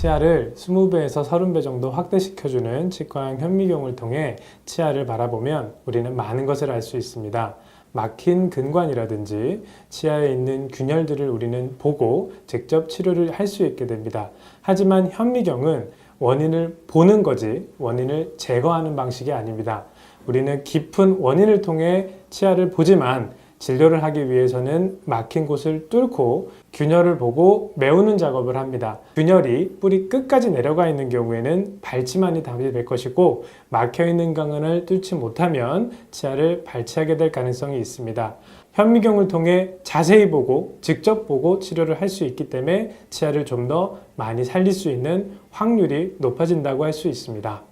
치아를 20배에서 30배 정도 확대시켜주는 치과형 현미경을 통해 치아를 바라보면 우리는 많은 것을 알 수 있습니다. 막힌 근관이라든지 치아에 있는 균열들을 우리는 보고 직접 치료를 할 수 있게 됩니다. 하지만 현미경은 원인을 보는 거지 원인을 제거하는 방식이 아닙니다. 우리는 깊은 원인을 통해 치아를 보지만 진료를 하기 위해서는 막힌 곳을 뚫고 균열을 보고 메우는 작업을 합니다. 균열이 뿌리 끝까지 내려가 있는 경우에는 발치만이 답이 될 것이고 막혀 있는 강을 뚫지 못하면 치아를 발치하게 될 가능성이 있습니다. 현미경을 통해 자세히 보고 직접 보고 치료를 할 수 있기 때문에 치아를 좀 더 많이 살릴 수 있는 확률이 높아진다고 할 수 있습니다.